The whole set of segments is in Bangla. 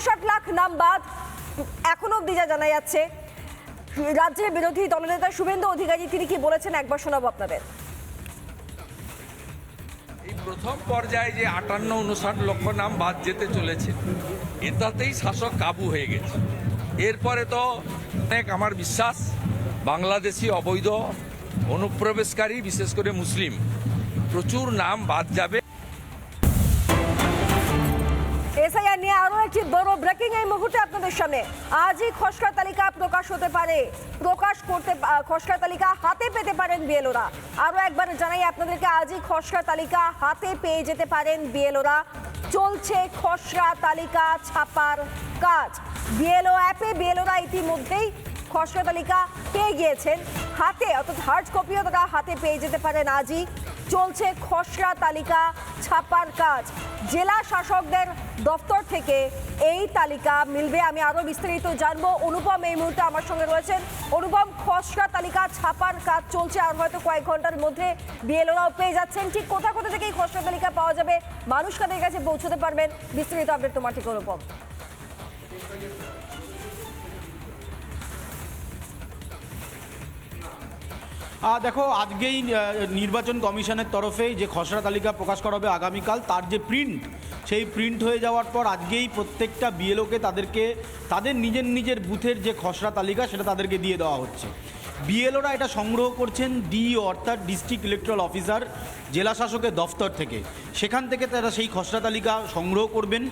উনষাট লাখ নাম বাদ এখনও অব্দি যা জানা যাচ্ছে। রাজ্যের বিরোধী দলনেতা শুভেন্দু অধিকারী, তিনি কি বলেছেন? একবার শোনাবো আপনাদের। এই প্রথম পর্যায়ে যে আটান্ন উনষাট লক্ষ নাম বাদ যেতে চলেছে, এটাতেই শাসক কাবু হয়ে গেছে। এরপরে তো অনেক আমার বিশ্বাস, বাংলাদেশি অবৈধ, অনুপ্রবেশকারী, বিশেষ করে মুসলিম, প্রচুর নাম বাদ যাবে। এসআইআর নিয়ে আরও একটি বড় ব্রেকিং এই মুহূর্তে আপনাদের সামনে। আজই খসড়া তালিকা প্রকাশ হতে পারে। প্রকাশ করতে খসড়া তালিকা হাতে পেতে পারেন বিএলওরা। আরও একবার জানাই আপনাদেরকে, আজই খসড়া তালিকা হাতে পেয়ে যেতে পারেন বিএলওরা। চলছে খসড়া তালিকা ছাপার কাজ। বিএলও অ্যাপে বিএলওরা ইতিমধ্যেই খসড়া তালিকা পেয়ে গিয়েছেন। হাতে, অর্থাৎ হার্ড কপিও তারা হাতে পেয়ে যেতে পারেন আজই। চলছে খসড়া তালিকা, ছাপার কাজ। জেলা শাসকদের দপ্তর থেকে এই তালিকা মিলবে। আমি আরও বিস্তারিত জানব। অনুপম এই মুহূর্তে আমার সঙ্গে রয়েছেন। অনুপম, খসড়া তালিকা, ছাপার কাজ চলছে আর হয়তো কয়েক ঘণ্টার মধ্যে বিএলওরাও পেয়ে যাচ্ছেন। ঠিক কোথা কোথা থেকে এই খসড়া তালিকা পাওয়া যাবে? মানুষ কাদের কাছে পৌঁছতে পারবেন? বিস্তারিত আপডেট তোমার ঠিক অনুপম। দেখো, আজকেই নির্বাচন কমিশনের তরফে যে খসড়া তালিকা প্রকাশ করা হবে আগামীকাল, তার যে প্রিন্ট, সেই প্রিন্ট হয়ে যাওয়ার পর আজকেই প্রত্যেকটা বিএলওকে তাদেরকে, তাদের নিজের নিজের বুথের যে খসড়া তালিকা, সেটা তাদেরকে দিয়ে দেওয়া হচ্ছে। বিএলওরা এটা সংগ্রহ করছেন ডিইও অর্থাৎ ডিস্ট্রিক্ট ইলেকট্রাল অফিসার, জেলা শাসকের দফতর থেকে। সেখান থেকে তারা সেই খসড়া তালিকা সংগ্রহ করবেন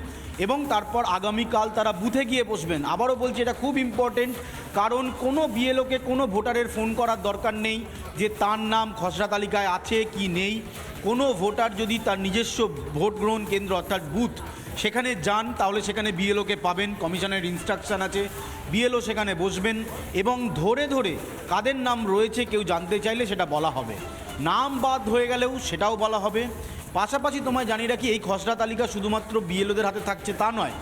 এবং তারপর আগামীকাল তারা বুথে গিয়ে বসবেন। আবারও বলছি, এটা খুব ইম্পর্টেন্ট কারণ কোনো বিএলওকে কোনো ভোটারের ফোন করার দরকার নেই যে তার নাম খসড়া তালিকায় আছে কি নেই। কোনো ভোটার যদি তার নিজস্ব ভোট গ্রহণ কেন্দ্র অর্থাৎ বুথ সেখানে যান, তাহলে সেখানে বিএলওকে পাবেন, কমিশনের ইনস্ট্রাকশান আছে। বিএলও সেখানে বসবেন এবং ধরে ধরে কাদের নাম রয়েছে কেউ জানতে চাইলে সেটা বলা হবে। নাম বাদ হয়ে গেলেও সেটাও বলা হবে। পাশাপাশি তোমায় জানিয়ে রাখি, এই খসড়া তালিকা শুধুমাত্র বিএলওদের হাতে থাকছে তা নয়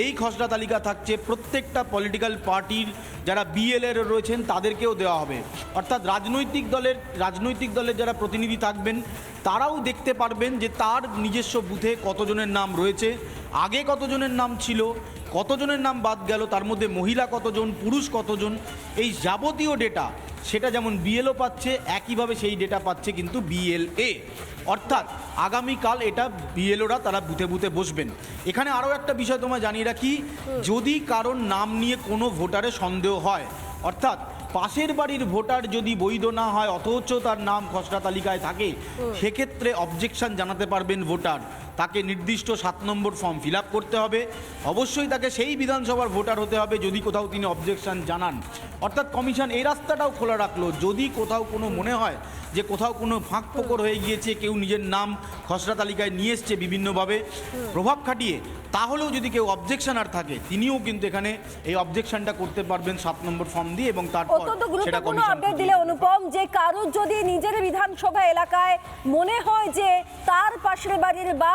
এই খসড়া তালিকা থাকছে, প্রত্যেকটা পলিটিক্যাল পার্টির যারা বিএলএর রয়েছেন তাদেরকেও দেওয়া হবে। অর্থাৎ রাজনৈতিক দলের রাজনৈতিক দলের যারা প্রতিনিধি থাকবেন, তারাও দেখতে পারবেন যে তার নিজস্ব বুথে কতজনের নাম রয়েছে, আগে কতজনের নাম ছিল কতজনের নাম বাদ গেল তার মধ্যে মহিলা কতজন পুরুষ কতজন এই যাবতীয় ডেটা সেটা যেমন বিএলও পাচ্ছে একইভাবে সেই ডেটা পাচ্ছে কিন্তু বিএলএ অর্থাৎ আগামীকাল এটা বিএলওরা তারা বুথে বুথে বসবেন। এখানে আরও একটা বিষয় তোমায় জানিয়ে রাখি যদি কারোর নাম নিয়ে কোনো ভোটারে সন্দেহ হয় অর্থাৎ পাশের বাড়ির ভোটার যদি বৈধ না হয় অথচ তার নাম খসড়া তালিকায় থাকে সেক্ষেত্রে অবজেকশন জানাতে পারবেন ভোটার। তাকে নির্দিষ্ট সাত নম্বর ফর্ম ফিল করতে হবে। অবশ্যই তাকে সেই বিধানসভার ভোটার হতে হবে যদি কোথাও তিনি অবজেকশন জানান। অর্থাৎ কমিশন এই রাস্তাটাও খোলা রাখল। যদি কোথাও কোনো মনে হয় যে কোথাও কোনো ফাঁক ফোকর হয়ে গিয়েছে কেউ নিজের নাম খসড়া তালিকায় নিয়ে এসছে বিভিন্নভাবে প্রভাব খাটিয়ে তাহলেও যদি কেউ অবজেকশন আর থাকে তিনিও কিন্তু এখানে এই অবজেকশনটা করতে পারবেন সাত নম্বর ফর্ম দিয়ে এবং তারপর সেটা কমিশন আপডেট দিলে অনুপম যে কারোর যদি নিজের বিধানসভা এলাকায় মনে হয় যে তার পাশের বাড়ির বা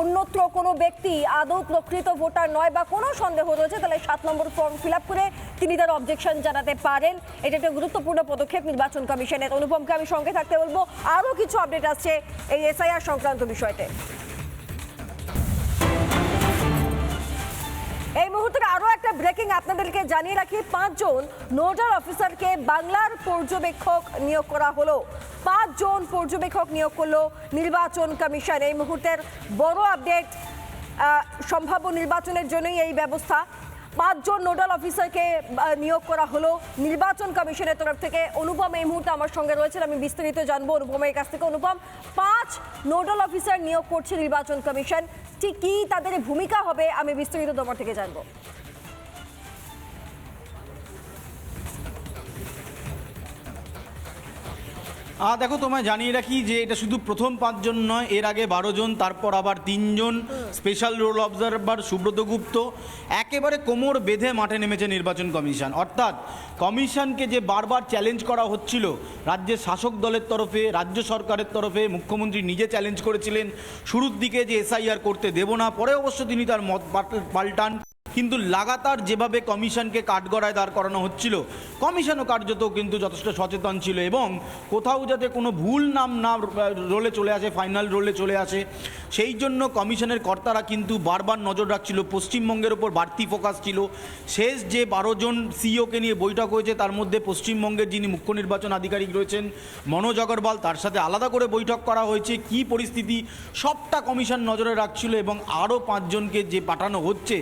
অন্যত্র কোনো ব্যক্তি আদৌ প্রকৃত ভোটার নয় বা কোনো সন্দেহ রয়েছে তাহলে সাত নম্বর ফর্ম ফিল করে তিনি তার অবজেকশন জানাতে পারেন। এটা একটা গুরুত্বপূর্ণ পদক্ষেপ নির্বাচন কমিশনের অনুপমকে আমি সঙ্গে থাকতে বলব। আরও কিছু আপডেট আসছে এই এসআইআর সংক্রান্ত বিষয়তে। এই মুহূর্তে আরও একটা ব্রেকিং আপনাদেরকে জানিয়ে রাখি, পাঁচজন নোডাল অফিসারকে বাংলার পর্যবেক্ষক নিয়োগ করা হলো। পাঁচজন পর্যবেক্ষক নিয়োগ করল নির্বাচন কমিশন। এই মুহূর্তের বড় আপডেট সম্ভাব্য নির্বাচনের জন্যই এই ব্যবস্থা। পাঁচজন নোডাল অফিসারকে নিয়োগ করা হলো। নির্বাচন কমিশনের তরফ থেকে অনুপম এই মুহূর্তে আমার সঙ্গে রয়েছেন। আমি বিস্তারিত জানব অনুপমের কাছ থেকে। অনুপম, পাঁচ নোডাল অফিসার নিয়োগ করছে নির্বাচন কমিশন। ঠিক কি তাদের ভূমিকা হবে? আমি বিস্তারিত তোমার থেকে জানব। আহ, দেখো তোমায় জানিয়ে রাখি যে এটা শুধু প্রথম পাঁচজন নয় এর আগে বারো জন তারপর আবার তিনজন। Special roll observer Subrata Gupta. একেবারে কোমর বেঁধে মাঠে নেমেছে নির্বাচন কমিশন। অর্থাৎ কমিশনকে যে বারবার চ্যালেঞ্জ করা হচ্ছিল রাজ্যের শাসক দলের তরফে রাজ্য সরকারের তরফে মুখ্যমন্ত্রী নিজে চ্যালেঞ্জ করেছিলেন। শুরুর দিকে যে এসআইআর করতে দেব না পরে অবশ্য তিনি তার মত পাল্ট- পাল্টান। কিন্তু লাগাতার যেভাবে কমিশনকে কাঠগড়ায় দাঁড় করানো হচ্ছিল, কমিশনও কার্যত কিন্তু যথেষ্ট সচেতন ছিল এবং কোথাও যাতে কোনো ভুল নাম না রোলে চলে আসে ফাইনাল রোলে চলে আসে, সেই জন্য কমিশনের কর্তারা কিন্তু বারবার নজর রাখছিল, পশ্চিমবঙ্গের ওপর বাড়তি ফোকাস ছিল। শেষ যে বারো জন সিইওকে নিয়ে বৈঠক হয়েছে, তার মধ্যে পশ্চিমবঙ্গের যিনি মুখ্য নির্বাচন আধিকারিক রয়েছেন মনোজ অগরওয়াল, তার সাথে আলাদা করে বৈঠক করা হয়েছে, কি পরিস্থিতি সবটা কমিশন নজরে রাখছিল এবং আরও পাঁচজনকে যে পাঠানো হচ্ছে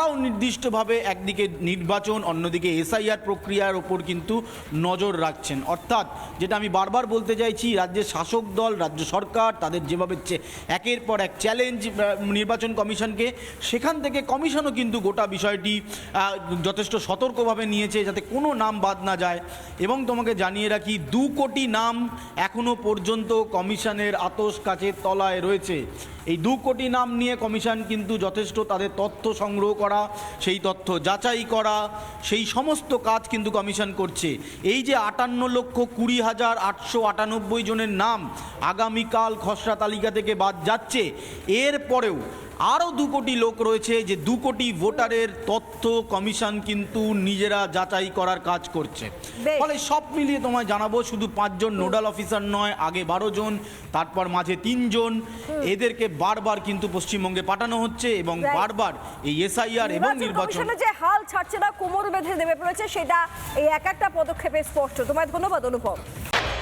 তারাও নির্দিষ্টভাবে একদিকে নির্বাচন, অন্যদিকে এসআইআর প্রক্রিয়ার ওপর কিন্তু নজর রাখছেন। অর্থাৎ যেটা আমি বারবার বলতে চাইছি, রাজ্যের শাসক দল, রাজ্য সরকার তাদের যেভাবে একের পর এক চ্যালেঞ্জ নির্বাচন কমিশনকে, সেখান থেকে কমিশনও কিন্তু গোটা বিষয়টি যথেষ্ট সতর্কভাবে নিয়েছে যাতে কোনো নাম বাদ না যায়। এবং তোমাকে জানিয়ে রাখি, দু কোটি নাম এখনও পর্যন্ত কমিশনের আতস কাছের তলায় রয়েছে। এই দু কোটি নাম নিয়ে কমিশন কিন্তু যথেষ্ট তাদের তথ্য সংগ্রহ করা সেই তথ্য যাচাই করা, সেই সমস্ত কাজ কিন্তু কমিশন করছে। এই যে আটান্ন লক্ষ কুড়ি হাজার আটশো আটানব্বই জনের নাম আগামীকাল খসড়া তালিকা থেকে বাদ যাচ্ছে এরপরেও আরও দু কোটি লোক রয়েছে যে দু কোটি ভোটারের তথ্য কমিশন কিন্তু নিজেরা যাচাই করার কাজ করছে। ফলে সব মিলিয়ে তোমায় জানাব শুধু পাঁচজন নোডাল অফিসার নয় আগে বারো জন তারপর মাঝে তিনজন। এদেরকে বারবার কিন্তু পশ্চিমবঙ্গে পাঠানো হচ্ছে এবং বারবার এই এসআইআর এবং নির্বাচন যে হাল ছাড়ছে না কোমর বেঁধে নেমে পড়েছে সেটা এই এক একটা পদক্ষেপে স্পষ্ট। তোমায় ধন্যবাদ অনুপম।